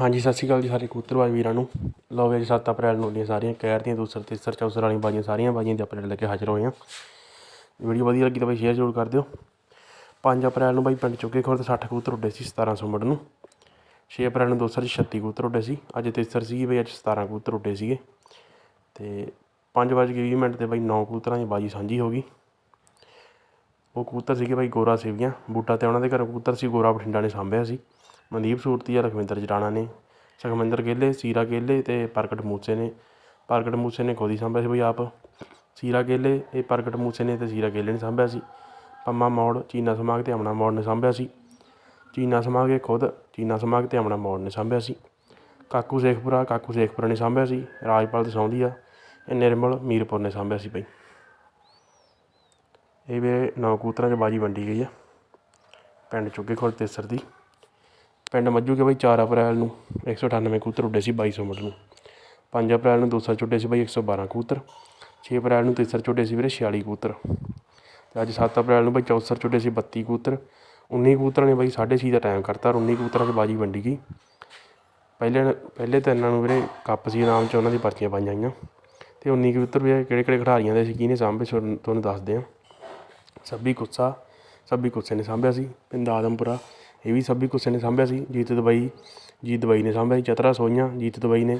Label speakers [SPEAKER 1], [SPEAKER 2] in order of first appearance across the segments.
[SPEAKER 1] ਹਾਂਜੀ, ਸਤਿ ਸ਼੍ਰੀ ਅਕਾਲ ਜੀ ਸਾਰੇ ਕਬੂਤਰਬਾਜ਼ ਵੀਰਾਂ ਨੂੰ। ਲਓ ਵੀ ਅੱਜ 7 ਅਪ੍ਰੈਲ ਨੂੰ ਹੁੰਦੀਆਂ ਸਾਰੀਆਂ ਕਹਿਰ ਦੀਆਂ, ਦੂਸਰ, ਤੀਸਰ, ਚੌਸਰ ਵਾਲੀਆਂ ਬਾਜੀਆਂ, ਸਾਰੀਆਂ ਬਾਜੀਆਂ ਦੇ ਅਪਡੇਟ ਲੈ ਕੇ ਹਾਜ਼ਰ ਹੋਏ ਹਾਂ। ਵੀਡੀਓ ਵਧੀਆ ਲੱਗੀ ਤਾਂ ਬਾਈ ਸ਼ੇਅਰ ਜ਼ਰੂਰ ਕਰ ਦਿਓ। 5 ਅਪ੍ਰੈਲ ਨੂੰ ਬਾਈ ਪਿੰਡ ਚੁੱਕੇ ਖੁਰਦ 60 ਕਬੂਤਰ ਉੱਡੇ ਸੀ 1700 ਮੁੱਢ ਨੂੰ। 6 ਅਪ੍ਰੈਲ ਨੂੰ ਦੋਸਰ 'ਚ 36 ਕਬੂਤਰ ਉੱਡੇ ਸੀ, ਅੱਜ ਤੀਸਰ ਸੀਗੀ ਬਈ ਅੱਜ 17 ਕਬੂਤਰ ਉੱਡੇ ਸੀਗੇ। ਤੇ 5 ਵਜੇ ਕੇ 20 ਮਿੰਟ ਤੇ ਬਾਈ 9 ਕਬੂਤਰਾਂ ਦੀ ਬਾਜੀ ਸਾਂਝੀ ਹੋ ਗਈ। ਉਹ ਕਬੂਤਰ ਸੀਗੇ ਬਾਈ ਗੋਰਾ ਸੇਵੀਆਂ, ਬੂਟਾ ਤੇ ਉਹਨਾਂ ਦੇ ਘਰ ਕਬੂਤਰ ਸੀ, ਗੋਰਾ ਬਠਿੰਡਾ ਨੇ ਸਾਂਭਿਆ ਸੀ। ਮਨਦੀਪ ਸੂਰਤੀਆ ਲਖਵਿੰਦਰ ਜਟਾਣਾ ਨੇ, ਸੁਖਮਿੰਦਰ ਗੇਲੇ ਸੀਰਾ ਗੇਲੇ ਅਤੇ ਪ੍ਰਗਟ ਮੂਸੇ ਨੇ। ਪ੍ਰਗਟ ਮੂਸੇ ਨੇ ਖੁਦ ਹੀ ਸਾਂਭਿਆ ਸੀ ਬਈ ਆਪ। ਸੀਰਾ ਗੇਲੇ ਇਹ ਪ੍ਰਗਟ ਮੂਸੇ ਨੇ ਅਤੇ ਸੀਰਾ ਗੇਲੇ ਨੇ ਸਾਂਭਿਆ ਸੀ। ਪੰਮਾ ਮੌੜ, ਚੀਨਾ ਸਮਾਗ ਅਤੇ ਅਮਣਾ ਮੌੜ ਨੇ ਸਾਂਭਿਆ ਸੀ। ਚੀਨਾ ਸਮਾਗ ਇਹ ਖੁਦ, ਚੀਨਾ ਸਮਾਗ ਅਤੇ ਅਮਣਾ ਮੌੜ ਨੇ ਸਾਂਭਿਆ ਸੀ। ਕਾਕੂ ਸੇਖਪੁਰਾ ਕਾਕੂ ਸੇਖਪੁਰਾ ਨੇ ਸਾਂਭਿਆ ਸੀ। ਰਾਜਪਾਲ ਤੇ ਸੌਂਦੀ ਇਹ ਨਿਰਮਲ ਮੀਰਪੁਰ ਨੇ ਸਾਂਭਿਆ ਸੀ ਬਈ। ਇਹ ਵੀ ਨੌ ਕਬੂਤਰਾਂ 'ਚ ਬਾਜੀ ਵੰਡੀ ਗਈ ਆ। ਪਿੰਡ ਚੁੱਗੇ ਖੋਲ ਤੇਸਰ ਦੀ ਪਿੰਡ ਮੱਜੂ ਕੇ ਬਾਈ 4 ਅਪ੍ਰੈਲ ਨੂੰ 198 ਕਬੂਤਰ ਉੱਡੇ ਸੀ 2200 ਮਿੰਟ ਨੂੰ। 5 ਅਪ੍ਰੈਲ ਨੂੰ ਦੂਸਰਾ ਚੁੱਡੇ ਸੀ ਬਾਈ 112 ਕਬੂਤਰ। 6 ਅਪ੍ਰੈਲ ਨੂੰ ਤੀਸਰਾ ਚੁੱਡੇ ਸੀ ਵੀਰੇ 46 ਕਬੂਤਰ। ਤੇ ਅੱਜ 7 ਅਪ੍ਰੈਲ ਨੂੰ ਬਾਈ ਚੌਸਰ ਚੁੱਡੇ ਸੀ 32 ਕਬੂਤਰ। 19 ਕਬੂਤਰਾਂ ਨੇ ਬਾਈ 6:30 ਦਾ ਟਾਈਮ ਕਰਤਾ ਔਰ 19 ਕਬੂਤਰਾਂ 'ਚ ਬਾਜੀ ਵੰਡੀ ਗਈ। ਪਹਿਲੇ ਪਹਿਲੇ ਤਾਂ ਇਹਨਾਂ ਨੂੰ ਵੀਰੇ ਕੱਪ ਸੀ ਇਨਾਮ 'ਚ, ਉਹਨਾਂ ਦੀ ਪਰਚੀਆਂ ਪਾਈਆਂ ਆਈਆਂ ਤੇ 19 ਕਬੂਤਰ ਵੀ ਕਿਹੜੇ ਕਿਹੜੇ ਖਿਡਾਰੀਆਂ ਦੇ ਸੀ, ਕਿਹਨੇ ਸਾਂਭੇ ਤੁਹਾਨੂੰ ਤੁਹਾਨੂੰ ਦੱਸਦੇ ਹਾਂ। ਸੱਬੀ ਕੁੱਸਾ, ਸੱਬੀ ਕੁੱਸੇ ਨੇ ਸਾਂਭਿਆ ਸੀ, ਪਿੰਡ ਆਦਮਪੁਰਾ। ਇਹ ਵੀ ਸਭ ਸੱਬੀ ਕੁੱਸੇ ਨੇ ਸਾਂਭਿਆ ਸੀ। ਜੀਤ ਦੁਬਈ ਜੀਤ ਦੁਬਈ ਨੇ ਸਾਂਭਿਆ ਸੀ, ਚਤਰਾ ਸੋਈਆਂ, ਜੀਤ ਦੁਬਈ ਨੇ,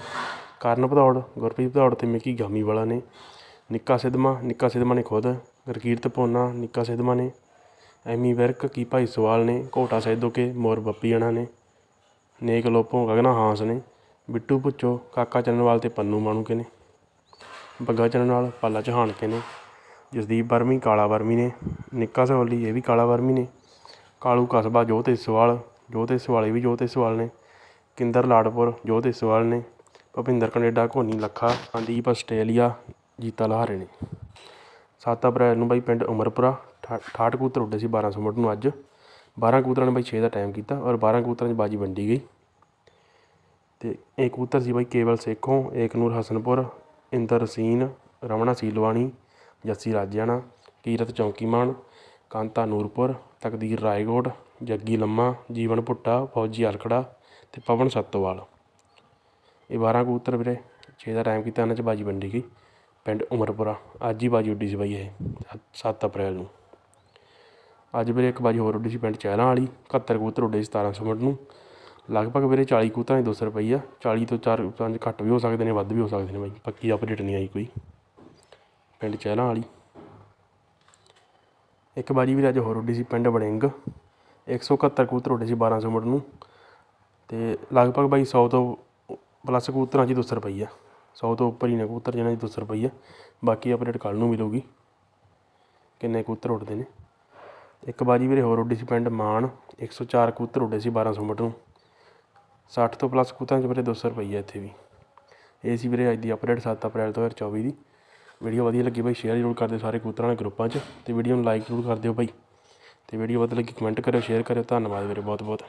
[SPEAKER 1] ਕਰਨ ਭਦੌੜ, ਗੁਰਪ੍ਰੀਤ ਭਦੌੜ ਅਤੇ ਮਿੱਕੀ ਗਾਮੀ ਵਾਲਾ ਨੇ, ਨਿੱਕਾ ਸਿਧਮਾ ਨਿੱਕਾ ਸਿਧਮਾ ਨੇ ਖੁਦ, ਗੁਰਕੀਰਤ ਪੋਨਾ ਨਿੱਕਾ ਸਿਧਮਾ ਨੇ, ਐਮੀ ਵਿਰਕ, ਕੀ ਭਾਈ ਸਵਾਲ ਨੇ, ਘੋਟਾ ਸੈਦੋ ਕੇ ਮੋਰ ਬੱਪੀ ਜਣਾ ਨੇ, ਨੇਕ ਲੋਪੋਂ ਗਗਨਾ ਹਾਂਸ ਨੇ, ਬਿੱਟੂ ਭੁੱਚੋ ਕਾਕਾ ਚੰਨਵਾਲ ਤੇ ਪੰਨੂ ਮਾਣੂਕੇ ਨੇ, ਬੱਗਾ ਚੰਨਵਾਲ, ਪਾਲਾ ਚੌਹਾਨ ਕੇ ਨੇ, ਜਸਦੀਪ ਵਰਮੀ, ਕਾਲਾ ਵਰਮੀ ਨੇ, ਨਿੱਕਾ ਸਹੋਲੀ, ਇਹ ਵੀ ਕਾਲਾ ਵਰਮੀ ਨੇ ਕਾਲੂ ਕਸਬਾ ਜੋਤ ਇਸਵਾਲ ਜੋਤ ਇਸਵਾਲ ਇਹ ਵੀ ਜੋਤ ਇਸਵਾਲ ਨੇ। ਕਿੰਦਰ ਲਾਡਪੁਰ ਜੋਤ ਇਸਵਾਲ ਨੇ। ਭੁਪਿੰਦਰ ਕਨੇਡਾ ਘੋਨੀ ਲੱਖਾ ਮਨਦੀਪ ਆਸਟ੍ਰੇਲੀਆ ਜੀਤਾ ਲਹਾਰੇ ਨੇ। 7 ਅਪ੍ਰੈਲ ਨੂੰ ਬਾਈ ਪਿੰਡ ਉਮਰਪੁਰਾ 68 ਕੂਤਰ ਉੱਡੇ ਸੀ 1200 ਮੁੱਢ ਨੂੰ ਅੱਜ। 12 ਕੂਤਰਾਂ ਨੇ ਬਾਈ 6 ਦਾ ਟਾਈਮ ਕੀਤਾ ਔਰ 12 ਕੂਤਰਾਂ 'ਚ ਬਾਜੀ ਵੰਡੀ ਗਈ। ਤੇ ਇਹ ਕੂਤਰ ਸੀ ਬਾਈ ਕੇਵਲ ਸੇਖੋਂ, ਏਕਨੂਰ ਹਸਨਪੁਰ ਇੰਦਰ ਰਸੀਨ ਰਮਣਾ ਸੀਲਵਾਣੀ, ਜੱਸੀ ਰਾਜਿਆਣਾ, ਕੀਰਤ ਚੌਂਕੀਮਾਨ ਕਾਂਤਾ ਨੂਰਪੁਰ ਤਕਦੀਰ ਰਾਏਕੋਟ ਜੱਗੀ ਲੰਮਾ, ਜੀਵਨ ਭੁੱਟਾ, ਫੌਜੀ ਅਲਖੜਾ ਅਤੇ ਪਵਨ ਸੱਤੋਵਾਲ। ਇਹ 12 ਕਬੂਤਰ ਵੀਰੇ, ਛੇ ਦਾ ਟਾਈਮ ਕੀਤਾ ਇਹਨਾਂ 'ਚ ਬਾਜੀ ਵੰਡੀ ਗਈ, ਪਿੰਡ ਉਮਰਪੁਰਾ। ਅੱਜ ਹੀ ਬਾਜੀ ਉੱਡੀ ਸੀ ਬਾਈ ਇਹ, ਸੱਤ ਅਪ੍ਰੈਲ ਨੂੰ। ਅੱਜ ਵੀਰੇ ਇੱਕ ਬਾਜੀ ਹੋਰ ਉੱਡੀ ਸੀ ਪਿੰਡ ਚਹਿਲਾਂ ਵਾਲੀ 71 ਕਬੂਤਰ ਉੱਡੇ ਸੀ 1700 ਮਿੰਟ ਨੂੰ। ਲਗਭਗ ਵੀਰੇ 40 ਕਬੂਤਰਾਂ ਦੀ 200 ਰੁਪਈ ਆ 40 ਤੋਂ 4 5 ਘੱਟ ਵੀ ਹੋ ਸਕਦੇ ਨੇ, ਵੱਧ ਵੀ ਹੋ ਸਕਦੇ ਨੇ ਬਾਈ, ਪੱਕੀ ਅਪਡੇਟ ਨਹੀਂ ਆਈ ਕੋਈ। ਪਿੰਡ ਚਹਿਲਾਂ ਵਾਲੀ ਇੱਕ ਬਾਜੀ ਵੀ ਅੱਜ ਹੋਰ ਉੱਡੀ ਸੀ, ਪਿੰਡ ਵੜਿੰਗ। 171 ਕਬੂਤਰ ਉੱਡੇ ਸੀ 1200 ਮਿੰਟ ਨੂੰ ਤੇ ਲਗਭਗ ਬਾਈ 100 ਤੋਂ ਪਲੱਸ ਕਬੂਤਰਾਂ 'ਚ 200 ਰੁਪਈ ਆ। 100 ਤੋਂ ਉੱਪਰ ਹੀ ਨੇ ਕਬੂਤਰ ਜਿਹਨਾਂ ਦੀ 200 ਰੁਪਈ ਆ। ਬਾਕੀ ਅਪਡੇਟ ਕੱਲ ਨੂੰ ਮਿਲੂਗੀ ਕਿੰਨੇ ਕਬੂਤਰ ਉੱਡਦੇ ਨੇ। ਇੱਕ ਬਾਜੀ ਵੀਰੇ ਹੋਰ ਉੱਡੀ ਸੀ ਪਿੰਡ ਮਾਨ। 104 ਕਬੂਤਰ ਉੱਡੇ ਸੀ 1200 ਮਿੰਟ ਨੂੰ 60 ਤੋਂ ਪਲੱਸ ਕਬੂਤਰਾਂ 'ਚ ਵੀਰੇ 200 ਰੁਪਈ ਆ ਇੱਥੇ ਵੀ। ਇਹ ਸੀ ਵੀਰੇ ਅੱਜ ਦੀ ਅਪਡੇਟ 7 ਅਪ੍ਰੈਲ 2024 ਦੀ। ਵੀਡੀਓ ਵਧੀਆ ਲੱਗੀ ਬਾਈ ਸ਼ੇਅਰ ਜ਼ਰੂਰ ਕਰ ਦਿਓ ਸਾਰੇ ਕਬੂਤਰਾਂ ਦੇ ਗਰੁੱਪਾਂ 'ਚ ਤੇ ਵੀਡੀਓ ਨੂੰ ਲਾਈਕ ਜ਼ਰੂਰ ਕਰ ਦਿਓ ਬਾਈ ਤੇ ਵੀਡੀਓ ਵਧੀਆ ਲੱਗੀ ਕਮੈਂਟ ਕਰਿਓ ਸ਼ੇਅਰ ਕਰਿਓ। ਧੰਨਵਾਦ ਵੀਰੇ ਬਹੁਤ ਬਹੁਤ